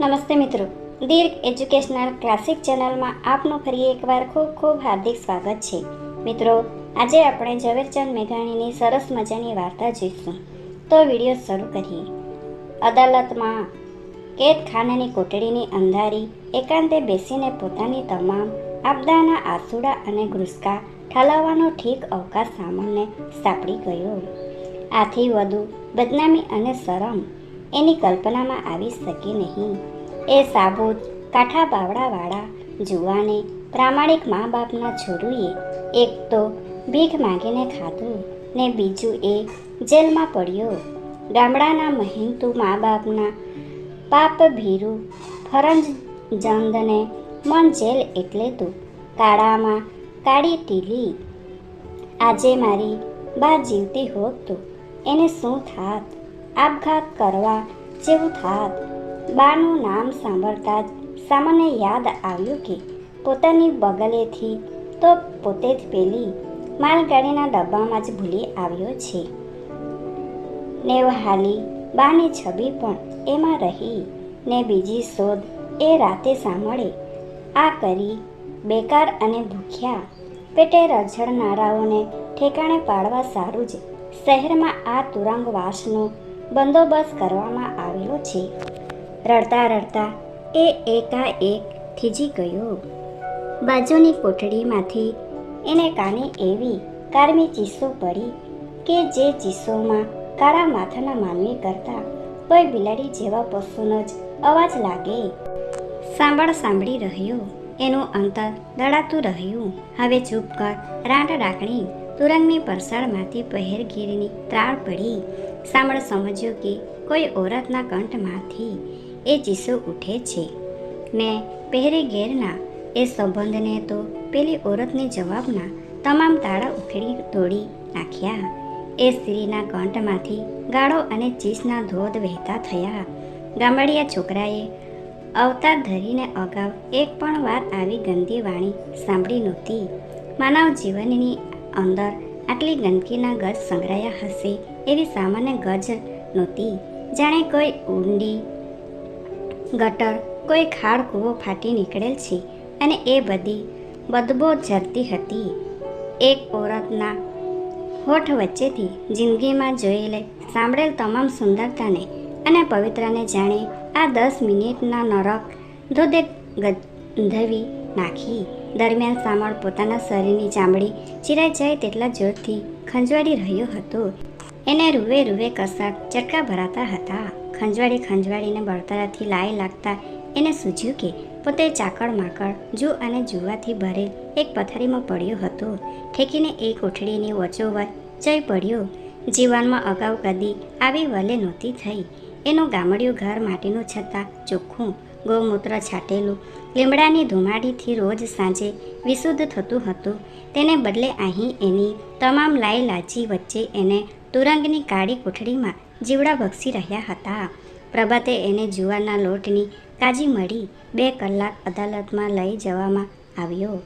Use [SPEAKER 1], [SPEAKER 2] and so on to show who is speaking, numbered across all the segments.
[SPEAKER 1] નમસ્તે મિત્રો. દીર્ઘ educational classic ચેનલમાં આપનું ફરી એકવાર ખૂબ ખૂબ હાર્દિક સ્વાગત છે. મિત્રો, આજે આપણે ઝવેરચંદ મેઘાણીની સરસ મજાની વાર્તા જોઈશું. તો વીડિયો શરૂ કરીએ. અદાલતમાં કેદખાનાની કોટડીની અંધારી એકાંતે બેસીને પોતાની તમામ આપદાના આસુડા અને ઘ્રુસકા ઠાલવવાનો ઠીક અવકાશ સામાન્ય સાંપડી ગયો. આથી વધુ બદનામી અને શરમ એની કલ્પનામાં આવી શકે નહીં. એ સાબુત, કાઠા બાવડાવાળા જુવાને પ્રામાણિક મા બાપના છોરુએ એક તો ભીખ માંગીને ખાધું ને બીજું એ જેલમાં પડ્યો. ગામડાના મહેનતુ મા બાપના પાપ ભીરુ ફરંજ જંદને મન જેલ એટલે તો કાળામાં કાળી ટીલી. આજે મારી બા જીવતી હોત તો એને શું થાત? આપઘાત કરવા જેવું થાત. બાનું નામ સાંભળતા જ સામાન્ય યાદ આવ્યું કે પોતાની બગલેથી તો પોતે જ પેલી માલગાડીના ડબ્બામાં જ ભૂલી આવ્યો છે. નેવહાલી બાની છબી પણ એમાં રહી ને બીજી શોધ એ રાતે સાંભળે. આ કરી બેકાર અને ભૂખ્યા પેટે રઝળનારાઓને ઠેકાણે પાડવા સારું જ શહેરમાં આ તુરંગવાસનો બંદોબસ્ત કરવામાં આવ્યો છે. રડતા રડતા એ એકાએક થીજી ગયો. બાજુની કોઠડીમાંથી એને કાને એવી કારમી ચીસો પડી કે જે ચીસોમાં કાળા માથાના માનવી કરતા કોઈ બિલાડી જેવા પશુનો જ અવાજ લાગે. સાંભળ સાંભળી રહ્યો. એનું અંતર દડાતું રહ્યું. હવે ચૂપ કર. રાંટ ડાકણી તુરંગની પરસાળમાંથી પહેરગીરીની ત્રાળ પડી. સાંભળ સમજ્યો કે કોઈ ઓરતના કંઠમાંથી એ ચીસો ઉઠે છે. ને પહેરે ઘેરના એ સંબંધને તો પેલી ઓરતની જવાબના તમામ તાળા ઉખેડી તોડી નાખ્યા. એ સ્ત્રીના કંઠમાંથી ગાળો અને ચીસના ધોધ વહેતા થયા. ગામડિયા છોકરાએ અવતાર ધરીને અગાઉ એક પણ વાર આવી ગંદી વાણી સાંભળી નહોતી. માનવ જીવનની અંદર આટલી ગંદકીના ગજ સંગ્રહાયા હશે એવી સામાન્ય ગજ નહોતી. જાણે કોઈ ઊંડી ગટર, કોઈ ખાડ કૂવો ફાટી નીકળેલ છે અને એ બધી બદબો ઝરતી હતી. એક ઓરતના હોઠ વચ્ચેથી જિંદગીમાં જોયેલે સાંભળેલ તમામ સુંદરતાને અને પવિત્રને જાણે આ દસ મિનિટના નરક ધોધે ગંધવી નાખી. દરમિયાન સામળ પોતાના શરીરની ચામડી ચીરાઈ જાય તેટલા જોરથી ખંજવાડી રહ્યો હતો. એને રૂવે રૂવે કસાક ચટકા ભરાતા હતા. ખંજવાડી ખંજવાડીને બળતરાથી લાય લાગતા એને સૂઝ્યું કે પોતે ચાકળ માકડ જુ અને જુવાથી ભરેલ એક પથારીમાં પડ્યો હતો. ઠેકીને એ કોઠડીની વચોવચ જઈ પડ્યો. જીવનમાં અગાઉ કદી આવી વલે નહોતી થઈ. એનું ગામડિયું ઘર માટીનું છતાં ચોખ્ખું ગૌમૂત્ર છાટેલું લીમડાની ધુમાડીથી રોજ સાંજે વિશુદ્ધ થતું હતું. તેને બદલે અહીં એની તમામ લાઈ લાચી વચ્ચે એને તુરંગની કાળી કોઠડીમાં જીવડા ભક્ષી રહ્યા હતા. પ્રભાતે એને જુવારના લોટની કાજી મળી બે કલાક અદાલતમાં લઈ જવામાં આવ્યો.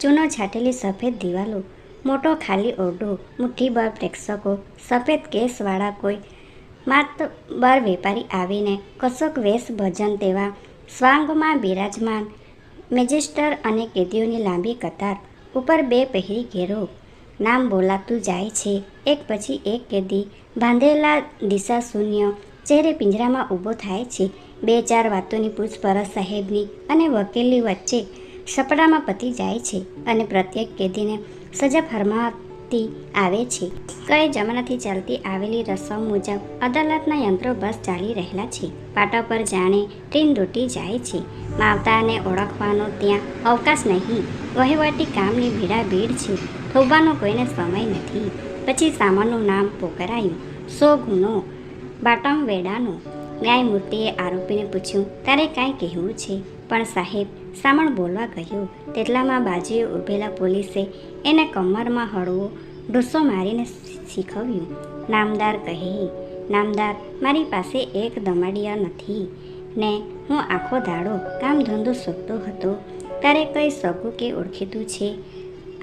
[SPEAKER 1] ચૂનો છાટેલી સફેદ દિવાલો, મોટો ખાલી ઓરડો મુઠ્ઠીભર પ્રેક્ષકો, સફેદ કેસવાળા કોઈ માતબર વેપારી આવીને કશોક વેશ ભજન તેવા સ્વાંગમાં બિરાજમાન મેજિસ્ટર અને કેદીઓની લાંબી કતાર ઉપર બે પહેરી ઘેરો. નામ બોલાતું જાય છે. એક પછી એક કેદી બાંધેલા દિશા શૂન્ય ચહેરે પિંજરામાં ઊભો થાય છે. બે ચાર વાતોની પૂછપરછ સાહેબની અને વકીલની વચ્ચે સપડામાં પતી જાય છે અને પ્રત્યેક કેદીને સજા ફરમાવતી આવે છે. કઈ જમાનાથી ચાલતી આવેલી રસમ મુજબ અદાલતના યંત્રો બસ ચાલી રહેલા છે. પાટા પર જાણે ટ્રેન દોટી જાય છે. માવતાને ઓળખવાનો ત્યાં અવકાશ નહીં. વહીવટી કામની ભીડા ભીડ છે. થોબાનો કોઈને સમય નથી. પછી સામાનનું નામ પોકરાયું સો ગુનો. બાટમ વેડાનો. ન્યાયમૂર્તિએ આરોપીને પૂછ્યું, તારે કાંઈ કહેવું છે? પણ સાહેબ સામણ બોલવા ગયો તેટલામાં બાજુએ ઊભેલા પોલીસે એને કમરમાં હળવો ઢૂસો મારીને શીખવ્યું. નામદાર કહે, નામદાર, મારી પાસે એક દમાડિયા નથી. ને હું આખો દાડો કામ ધંધો શોધતો હતો, ત્યારે કંઈ સગું કે ઓળખીતું છે?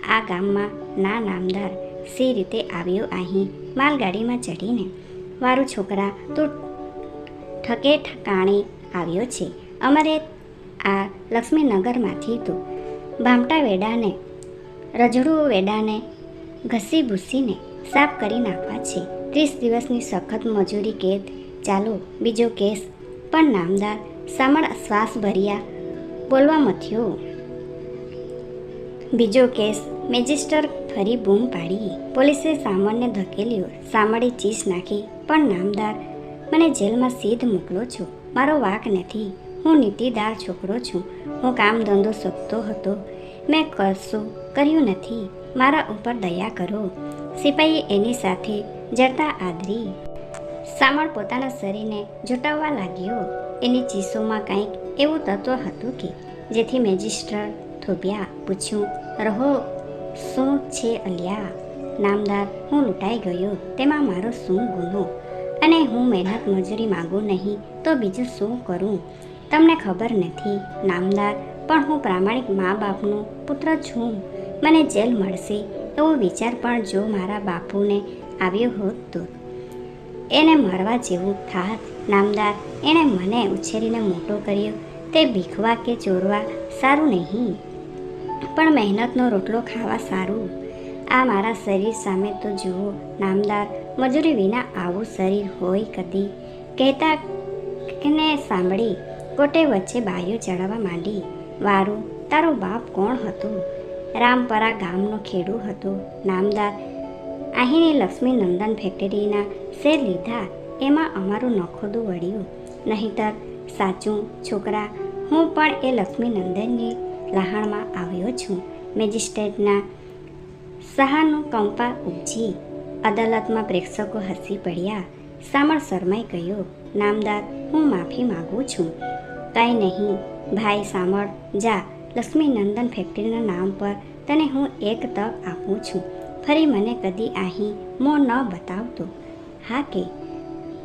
[SPEAKER 1] આ ગામમાં ના નામદાર સી રીતે આવ્યો અહીં માલગાડીમાં ચડીને મારું છોકરા તું ઠકે ઠકાણે આવ્યો છે. અમારે આ લક્ષ્મીનગરમાંથી તો ભામટા વેડાને, રજડું વેડાને ઘસી ભૂસીને સાફ કરી નાખવા છે. ત્રીસ દિવસની સખત મજૂરી કેદ, ચાલો બીજો કેસ પણ નામદાર સામળ શ્વાસ ભર્યા બોલવા મથ્યો બીજો કેસ મેજિસ્ટર ફરી બૂમ પાડી. પોલીસે સામળને ધકેલ્યો સામળે ચીસ નાખી. પણ નામદાર, મને જેલમાં સીધ મોકલો છો. મારો વાક નથી. હું નીતિદાર છોકરો છું. હું કામ ધંધો શોધતો હતો. મેં કશું કર્યું નથી. મારા ઉપર દયા કરો. સિપાહીએ એની સાથે જડતા આદરી. સામળ પોતાના શરીરને જુટાવવા લાગ્યો. એની ચીસોમાં કંઈક એવું તત્વ હતું કે જેથી મેજિસ્ટર થોભ્યા પૂછ્યું, રહો, શું છે અલ્યા? નામદાર, હું લૂંટાઈ ગયો, તેમાં મારો શું ગુનો? અને હું મહેનત મજૂરી માગું નહીં, તો બીજું શું કરું? તમને ખબર નથી, નામદાર, પણ હું પ્રામાણિક મા બાપનો પુત્ર છું. મને જેલ મળશે એવો વિચાર પણ જો મારા બાપુને આવ્યો હોત તો એને મરવા જેવું થાત. નામદાર, એણે મને ઉછેરીને મોટો કર્યો. તે ભીખવા કે ચોરવા સારું નહીં. પણ મહેનતનો રોટલો ખાવા સારું. આ મારા શરીર સામે તો જુઓ, નામદાર, મજૂરી વિના આવું શરીર હોય કદી. કહેતા ને સાંભળી કોટે વચ્ચે બાયો ચડાવવા માંડી. વારું, તારો બાપ કોણ હતો? રામપરા ગામનો ખેડૂ હતો. નામદાર અહીંની લક્ષ્મી નંદન ફેક્ટરીના શેર લીધા. એમાં અમારું નખોદું વળ્યું. નહીંતર, સાચું છોકરા, હું પણ એ લક્ષ્મી નંદનની લહાણમાં આવ્યો છું. મેજિસ્ટ્રેટના સહાનું કંપા ઉપજી અદાલતમાં પ્રેક્ષકો હસી પડ્યા. સામળ શરમાઈ ગયો નામદાર, હું માફી માગું છું. કાંઈ નહીં, ભાઈ સામળ, જા લક્ષ્મી નંદન ફેક્ટરીના નામ પર તને હું એક તક આપું છું. ફરી મને કદી અહીં મોં ન બતાવતો. હા કે,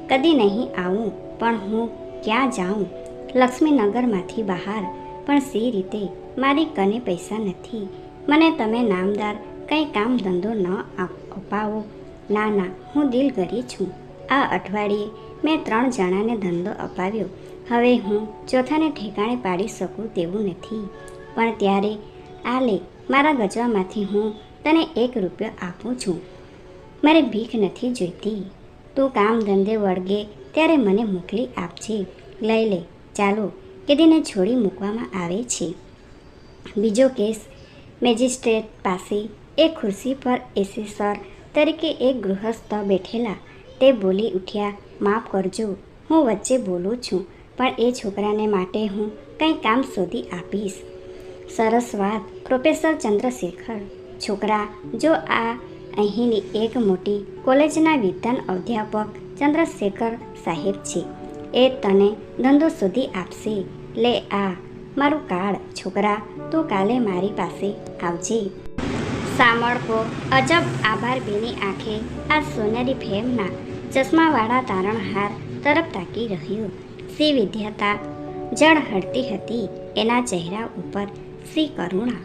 [SPEAKER 1] કદી નહીં આવું, પણ હું ક્યાં જાઉં? લક્ષ્મીનગરમાંથી બહાર, પણ સી રીતે મારી કને પૈસા નથી. મને તમે નામદાર કંઈ કામ ધંધો ન અપાવો. ના ના, હું દિલ કરી છું. આ અઠવાડિયે મેં ત્રણ જણાને ધંધો અપાવ્યો. હવે હું ચોથાને ઠેકાણે પાડી શકું તેવું નથી. પણ ત્યારે આ લે મારા ગજવામાંથી હું તને એક રૂપિયો આપું છું. મારે ભીખ નથી જોઈતી. તું કામ ધંધે વળગે ત્યારે મને મોકલી આપજે. લઈ લે, ચાલો કે તેને છોડી મૂકવામાં આવે છે. બીજો કેસ, મેજિસ્ટ્રેટ પાસે એ ખુરશી પર એસેસર તરીકે એક ગૃહસ્થ બેઠેલા. તે બોલી ઉઠ્યા, માફ કરજો, હું વચ્ચે બોલું છું, પણ એ છોકરાને માટે હું કંઈ કામ શોધી આપીશ. સરસ વાત, પ્રોફેસર ચંદ્રશેખર. છોકરા, જો આ અહીંની એક મોટી કોલેજના વિધાન અધ્યાપક ચંદ્રશેખર સાહેબ છે, એ તને ધંધો શોધી આપશે. લે આ, મારું કાર્ડ છોકરા, તું કાલે મારી પાસે આવજે. સામળકો, અજબ આભાર ભીની આંખે આ સોનેરી ફેમના ચશ્માવાળા તારણહાર તરફ તાકી રહ્યો. સી વિદ્યાતા જળ હડતી હતી, એના ચહેરા ઉપર શ્રી કરુણા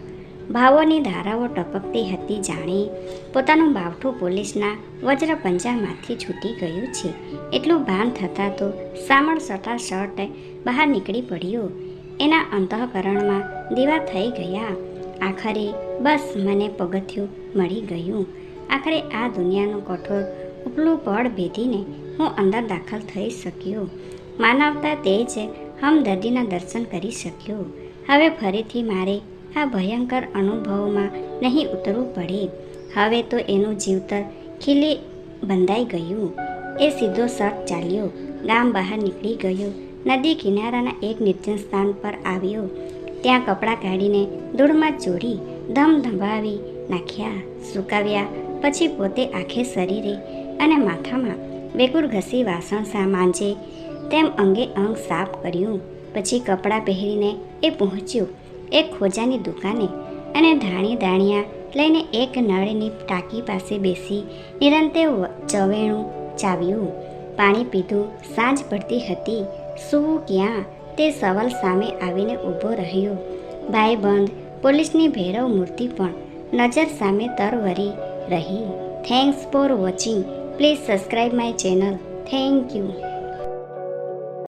[SPEAKER 1] ભાવોની ધારાઓ ટપકતી હતી જાણે પોતાનું બાવઠું પોલીસના વજ્ર પંજામાંથી છૂટી ગયું છે. એટલું ભાન થતાં તો સામળ સટા શર્ટ બહાર નીકળી પડ્યો. એના અંતઃકરણમાં દીવા થઈ ગયા. આખરે બસ મને પગથિયું મળી ગયું. આખરે આ દુનિયાનું કઠોર, ઉપલું પડ ભેદીને હું અંદર દાખલ થઈ શક્યો. માનવતા તે જ હમદર્દીના દર્શન કરી શક્યો. હવે ફરીથી મારે આ ભયંકર અનુભવમાં નહીં ઉતરવું પડે. હવે તો એનું જીવતર ખીલી બંધાઈ ગયું. એ સીધો સટ ચાલ્યો. ગામ બહાર નીકળી ગયો. નદી કિનારાના એક નિર્જન સ્થાન પર આવ્યો. ત્યાં કપડાં કાઢીને ધૂળમાં ચોરી ધમધમાવી નાખ્યા, સુકાવ્યા, પછી પોતે આખે શરીરે અને માથામાં વેકુર ઘસી વાસણ સા માંજે તેમ અંગે અંગ સાફ કર્યું. પછી કપડાં પહેરીને એ પહોંચ્યો. એક ખોજાની દુકાને અને ધાણી દાણિયા લઈને એક નળની ટાંકી પાસે બેસી નિરંતે ચવેણું, ચાવ્યું. પાણી પીધું, સાંજ પડતી હતી. સૂવું ક્યાં? તે સવાલ સામે આવીને ઊભો રહ્યો. ભાઈબંધ, પોલીસની ભૈરવ મૂર્તિ પણ નજર સામે તરવરી રહી. Thanks for watching please subscribe my channel thank you